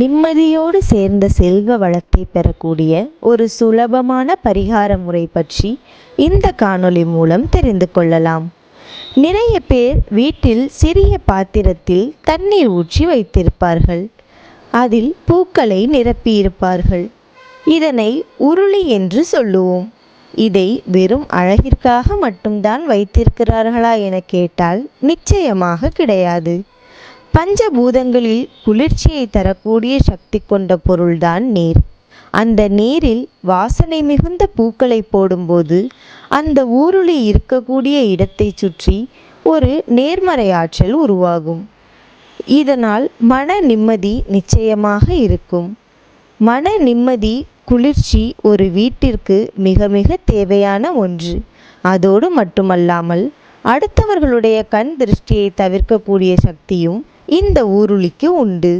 நிம்மதியோடு சேர்ந்த செல்வ வளத்தை பெறக்கூடிய ஒரு சுலபமான பரிகார முறை பற்றி இந்த காணொளி மூலம் தெரிந்து கொள்ளலாம். நிறைய பேர் வீட்டில் சிறிய பாத்திரத்தில் தண்ணீர் ஊற்றி வைத்திருப்பார்கள். அதில் பூக்களை நிரப்பியிருப்பார்கள். இதனை உருளி என்று சொல்லுவோம். இதை வெறும் அழகிற்காக மட்டும்தான் வைத்திருக்கிறார்களா என கேட்டால் நிச்சயமாக கிடையாது. பஞ்சபூதங்களில் குளிர்ச்சியை தரக்கூடிய சக்தி கொண்ட பொருள்தான் நீர். அந்த நீரில் வாசனை மிகுந்த பூக்களை போடும்போது அந்த ஊருளி இருக்கக்கூடிய இடத்தை சுற்றி ஒரு நேர்மறை ஆற்றல் உருவாகும். இதனால் மன நிம்மதி நிச்சயமாக இருக்கும். மன நிம்மதி குளிர்ச்சி ஒரு வீட்டிற்கு மிக மிக தேவையான ஒன்று. அதோடு மட்டுமல்லாமல் அடுத்தவர்களுடைய கண் திருஷ்டியை தவிர்க்கக்கூடிய சக்தியும் இந்த ஊருளிக்கு உண்டு.